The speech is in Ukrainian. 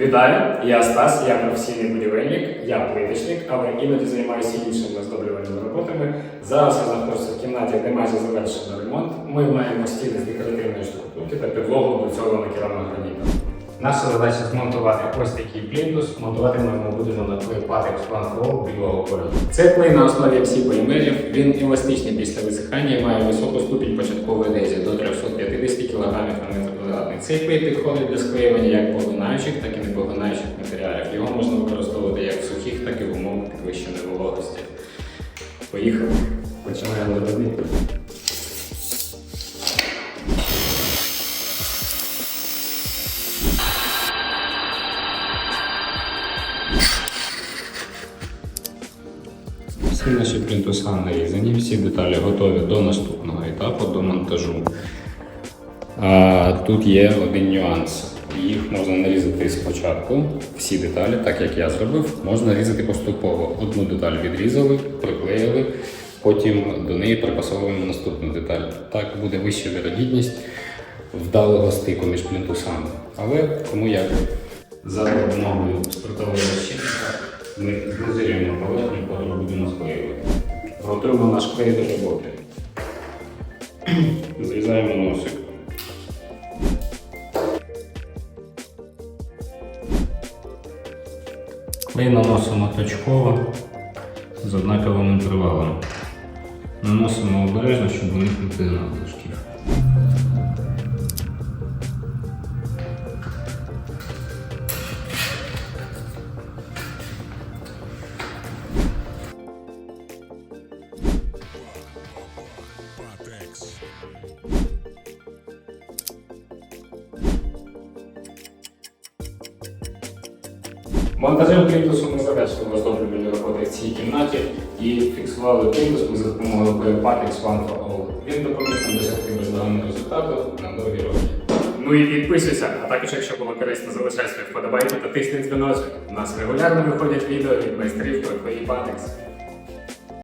Вітаю, я Стас, я професійний будівельник, я плиточник, але іноді займаюся іншими оздоблювальними роботами. Зараз я знаходжуся в кімнаті, де майже завершено ремонт. Ми маємо стіни з декоративної штукатурки та підлогу до цього на керамограніту. Наша задача змонтувати ось такий плінтус. Монтувати ми йому будемо на патекс One білого кольору. Це клей на основі всі полімерів. Він еластичний після висихання і має високу ступінь початкової лезі до 350 кг на метр квадратний. Цей клей підходить для склеювання як поглинаючих, так і непоглинаючих матеріалів. Його можна використовувати як в сухих, так і в умовах підвищеної вологості. Поїхали. Починаємо робити. Всі наші плінтуса нарізані, всі деталі готові до наступного етапу, до монтажу. А, тут є один нюанс. Їх можна нарізати спочатку, всі деталі, так як я зробив, можна різати поступово. Одну деталь відрізали, приклеїли, потім до неї припасовуємо наступну деталь. Так буде вища вірогідність вдалого стику між плінтусами. Але кому як. За допомогою спиртового розчинника знезирюємо поверхню, яку будемо склеювати. Готуємо наш клей до роботи. Зрізаємо носик. Клей наносимо точково з однаковим інтервалом. Наносимо обережно, щоб уникнути надлишків. Монтажем плінтусу ми завершили оздоблювальні роботи в цій кімнаті і фіксували плінтус ми за допомогою Patex One for All. Він допоміг нам досягти бездоганного результату на довгі роки. Ну і підписуйся, а також, якщо було корисно, залишай свої вподобайки та тисни дзвіночок. У нас регулярно виходять відео від майстрів твої Patex.